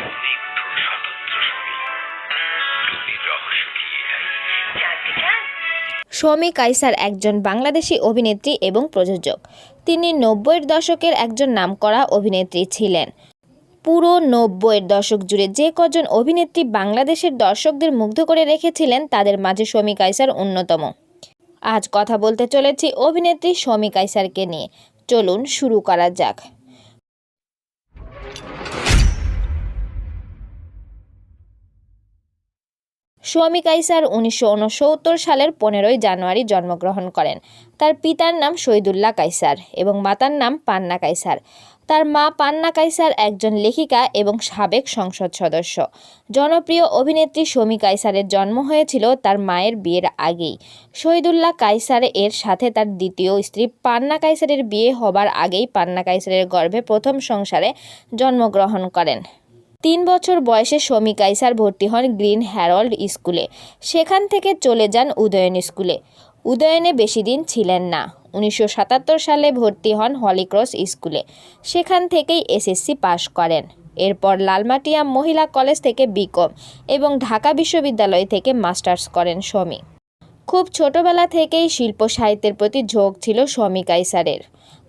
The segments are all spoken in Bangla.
স্নিগ্ধ শমী কাইসার একজন বাংলাদেশি অভিনেত্রী এবং প্রযোজক। তিনি নব্বইয়ের দশকের একজন নামকরা অভিনেত্রী ছিলেন। পুরো নব্বইয়ের দশক জুড়ে যে কজন অভিনেত্রী বাংলাদেশের দর্শকদের মুগ্ধ করে রেখেছিলেন, তাদের মাঝে শমী কাইসার অন্যতম। আজ কথা বলতে চলেছি অভিনেত্রী শমী কাইসারকে নিয়ে। চলুন শুরু করা যাক। শমী কাইসার উনিশশো উনসত্তর সালের পনেরোই জানুয়ারি জন্মগ্রহণ করেন। তার পিতার নাম শহীদুল্লাহ কাইসার এবং মাতার নাম পান্না কাইসার। তার মা পান্না কাইসার একজন লেখিকা এবং সাবেক সংসদ সদস্য। জনপ্রিয় অভিনেত্রী শমী কাইসারের জন্ম হয়েছিল তার মায়ের বিয়ের আগেই। শহীদুল্লাহ কাইসার এর সাথে তার দ্বিতীয় স্ত্রী পান্না কাইসারের বিয়ে হবার আগেই পান্না কাইসারের গর্ভে প্রথম সংসারে জন্মগ্রহণ করেন। তিন বছর বয়সে শমী কাইসার ভর্তি হন গ্রিন হ্যারল্ড স্কুলে। সেখান থেকে চলে যান উদয়ন স্কুলে। উদয়নে বেশি দিন ছিলেন না। উনিশশো সাতাত্তর সালে ভর্তি হন হলিক্রস স্কুলে। সেখান থেকেই এসএসসি পাশ করেন। এরপর লালমাটিয়া মহিলা কলেজ থেকে বিকম এবং ঢাকা বিশ্ববিদ্যালয় থেকে মাস্টার্স করেন শমী। খুব ছোটবেলা থেকেই শিল্প সাহিত্যের প্রতি ঝোঁক ছিল শমী কাইসারের।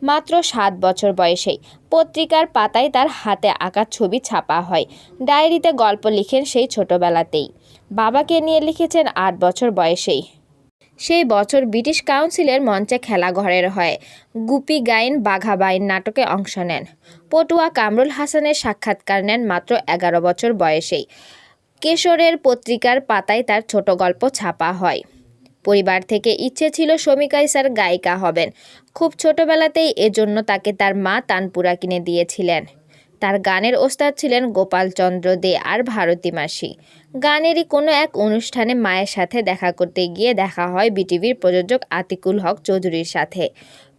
মাত্র সাত বছর বয়সেই। পত্রিকার পাতায় তার হাতে আঁকা ছবি ছাপা হয়। ডায়েরিতে গল্প লিখেন সেই ছোটবেলাতেই। বাবাকে নিয়ে লিখেছেন আট বছর বয়সেই। সেই বছর ব্রিটিশ কাউন্সিলের মঞ্চে খেলা ঘরের হয়। গুপি গাইন বাঘা বাইন নাটকে অংশ নেন। পটুয়া কামরুল হাসানের সাক্ষাৎকার নেন মাত্র এগারো বছর বয়সেই। কেশরের পত্রিকার পাতায় তার ছোট গল্প ছাপা হয়। পরিবার থেকে ইচ্ছে ছিল শমী কাইসার গায়িকা হবেন। খুব ছোটবেলাতেই এজন্য তাকে তার মা তানপুরা কিনে দিয়েছিলেন। তার গানের ওস্তাদ ছিলেন গোপালচন্দ্র দে আর ভারতী মাসি। গানেরই কোনো এক অনুষ্ঠানে মায়ের সাথে দেখা করতে গিয়ে দেখা হয় বিটিভির প্রযোজক আতিকুল হক চৌধুরীর সাথে।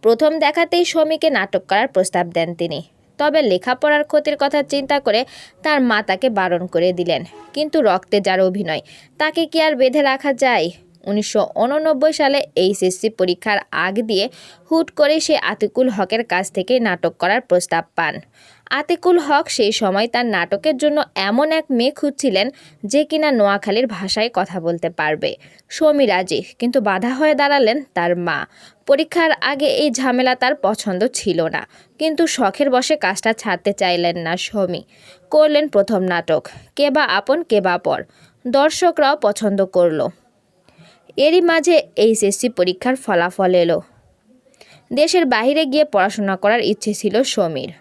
প্রথম দেখাতেই শমীকে নাটক করার প্রস্তাব দেন তিনি। তবে লেখাপড়ার ক্ষতির কথা চিন্তা করে তার মা তাকে বারণ করে দিলেন। কিন্তু রক্তে যার অভিনয়, তাকে কি আর বেঁধে রাখা যায়? উনিশশো উননব্বই সালে এইচএসসি পরীক্ষার আগ দিয়ে হুট করে সে আতিকুল হকের কাছ থেকে নাটক করার প্রস্তাব পান। আতিকুল হক সেই সময় তার নাটকের জন্য এমন এক মেয়ে খুঁজছিলেন যে কিনা নোয়াখালীর ভাষায় কথা বলতে পারবে। সমী রাজি কিন্তু বাধা হয়ে দাঁড়ালেন তার মা। পরীক্ষার আগে এই ঝামেলা তার পছন্দ ছিল না, কিন্তু শখের বসে কাজটা ছাড়তে চাইলেন না সমী। করলেন প্রথম নাটক, কে বা আপন কে বা পর। দর্শকরাও পছন্দ করল। এরই মাঝে এইচএসসি পরীক্ষার ফলাফল এলো। দেশের বাইরে গিয়ে পড়াশোনা করার ইচ্ছে ছিল সমীর।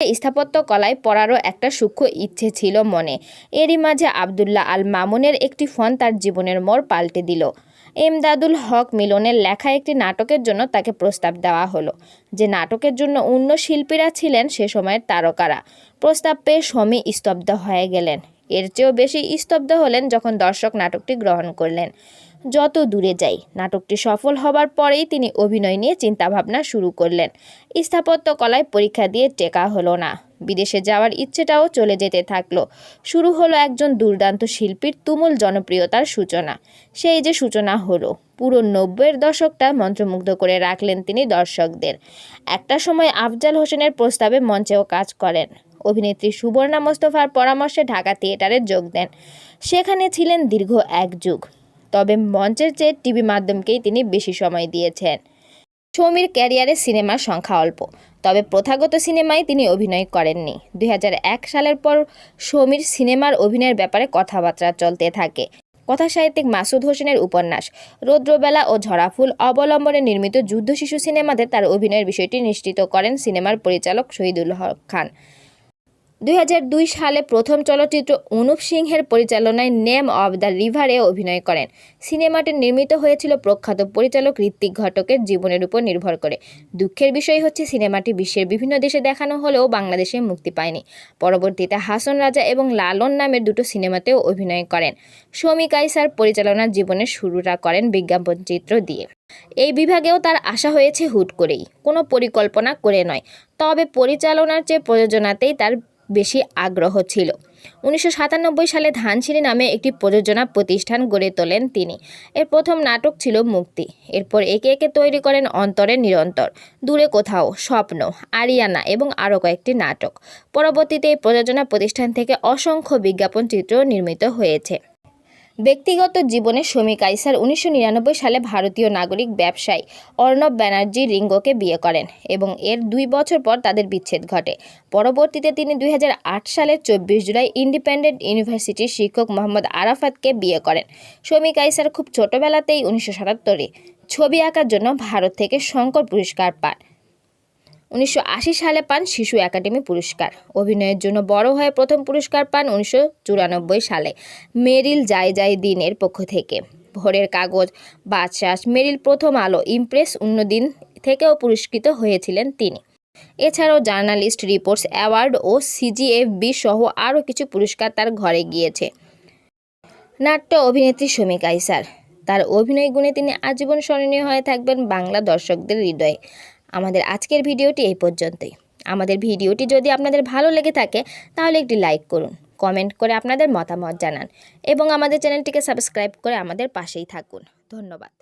স্থাপত্য কলায় পড়ারও একটা সূক্ষ্ম ইচ্ছে ছিল মনে। এরই মাঝে আবদুল্লাহ আল মামুনের একটি ফোন তার জীবনের মোড় পাল্টে দিল। এমদাদুল হক মিলনের লেখা একটি নাটকের জন্য তাকে প্রস্তাব দেওয়া হলো। যে নাটকের জন্য অন্য শিল্পীরা ছিলেন সে সময়ের তারকারা। প্রস্তাব পেয়ে সমী স্তব্ধ হয়ে গেলেন। এর চেয়েও বেশি স্তব্ধ হলেন যখন দর্শক নাটকটি গ্রহণ করলেন। যত দূরে যাই, নাটকটি সফল হবার পরেই তিনি অভিনয় নিয়ে চিন্তাভাবনা শুরু করলেন। স্থাপত্য কলায় পরীক্ষা দিয়ে টেকা হলো না। বিদেশে যাওয়ার ইচ্ছেটাও চলে যেতে থাকল। শুরু হলো একজন দুর্দান্ত শিল্পীর তুমুল জনপ্রিয়তার সূচনা। সেই যে সূচনা হলো, পুরো নব্বইয়ের দশকটা মন্ত্রমুগ্ধ করে রাখলেন তিনি দর্শকদের। একটা সময় আফজাল হোসেনের প্রস্তাবে মঞ্চেও কাজ করেন। অভিনেত্রী সুবর্ণা মোস্তফার পরামর্শে ঢাকা থিয়েটারে যোগ দেন। সেখানে ছিলেন দীর্ঘ এক যুগ। তবে মঞ্চের চেয়ে টিভি মাধ্যমকেই তিনি বেশি সময় দিয়েছেন। সমীর ক্যারিয়ারে সিনেমার সংখ্যা অল্প, তবে প্রথাগত সিনেমায় তিনি অভিনয় করেননি। দু হাজার এক সালের পর সমীর সিনেমার অভিনয়ের ব্যাপারে কথাবার্তা চলতে থাকে। কথা সাহিত্যিক মাসুদ হোসেনের উপন্যাস, রৌদ্রবেলা ও ঝরাফুল অবলম্বনে নির্মিত যুদ্ধ শিশু সিনেমাতে তার অভিনয়ের বিষয়টি নিশ্চিত করেন সিনেমার পরিচালক শহীদুল হক খান। দুই হাজার দুই সালে প্রথম চলচ্চিত্র অনুপ সিংহের পরিচালনায় নেম অব দ্য রিভারে অভিনয় করেন। সিনেমাটি নির্মিত হয়েছিল প্রখ্যাত পরিচালক ঋত্বিক ঘটকের জীবনের উপর নির্ভর করে। দুঃখের বিষয় হচ্ছে, সিনেমাটি বিশ্বের বিভিন্ন দেশে দেখানো হলেও বাংলাদেশে মুক্তি পায়নি। পরবর্তীতে হাসন রাজা এবং লালন নামের দুটো সিনেমাতেও অভিনয় করেন। শমী কাইসার পরিচালনার জীবনের শুরুটা করেন বিজ্ঞাপন চিত্র দিয়ে। এই বিভাগেও তার আশা হয়েছে হুট করেই। কোনো পরিকল্পনা করে নয়। তবে পরিচালনার চেয়ে প্রযোজনাতেই তার বেশি আগ্রহ ছিল। উনিশশো সাতানব্বই সালে ধানসিঁড়ি নামে একটি প্রযোজনা প্রতিষ্ঠান গড়ে তোলেন তিনি। এর প্রথম নাটক ছিল মুক্তি। এরপর একে একে তৈরি করেন অন্তরে নিরন্তর, দূরে কোথাও, স্বপ্ন, আরিয়ানা এবং আরও কয়েকটি নাটক। পরবর্তীতে এই প্রযোজনা প্রতিষ্ঠান থেকে অসংখ্য বিজ্ঞাপন চিত্র নির্মিত হয়েছে। ব্যক্তিগত জীবনে শমী কাইসার উনিশশো নিরানব্বই সালে ভারতীয় নাগরিক ব্যবসায়ী অর্ণব ব্যানার্জি রিঙ্গোকে বিয়ে করেন এবং এর দুই বছর পর তাদের বিচ্ছেদ ঘটে। পরবর্তীতে তিনি দুই হাজার আট সালের চব্বিশ জুলাই ইন্ডিপেন্ডেন্ট ইউনিভার্সিটির শিক্ষক মোহাম্মদ আরাফাতকে বিয়ে করেন। শমী কাইসার খুব ছোটবেলাতেই উনিশশো ছবি আঁকার জন্য ভারত থেকে শঙ্কর পুরস্কার পান। উনিশশো আশি সালে পান শিশু একাডেমি পুরস্কার। অভিনয়ের জন্য বড় হয়ে প্রথম পুরস্কার পান উনিশশো চুরানব্বই সালে মেরিল যাই যাই দিনের পক্ষ থেকে। ভোরের কাগজ, বাদশাস, মেরিল প্রথম আলো, ইমপ্রেস অন্যদিন থেকেও পুরস্কৃত হয়েছিলেন তিনি। এছাড়াও জার্নালিস্ট, রিপোর্টস, অ্যাওয়ার্ড ও সিজিএফবি সহ আরও কিছু পুরস্কার তার ঘরে গিয়েছে। নাট্য অভিনেত্রী শমী কাইসার তার অভিনয় গুণে তিনি আজীবন স্মরণীয় হয়ে থাকবেন বাংলা দর্শকদের হৃদয়ে। আমাদের আজকের ভিডিওটি এই পর্যন্তই। আমাদের ভিডিওটি যদি আপনাদের ভালো লেগে থাকে, তাহলে একটি লাইক করুন, কমেন্ট করে আপনাদের মতামত জানান এবং আমাদের চ্যানেলটিকে সাবস্ক্রাইব করে আমাদের পাশেই থাকুন। ধন্যবাদ।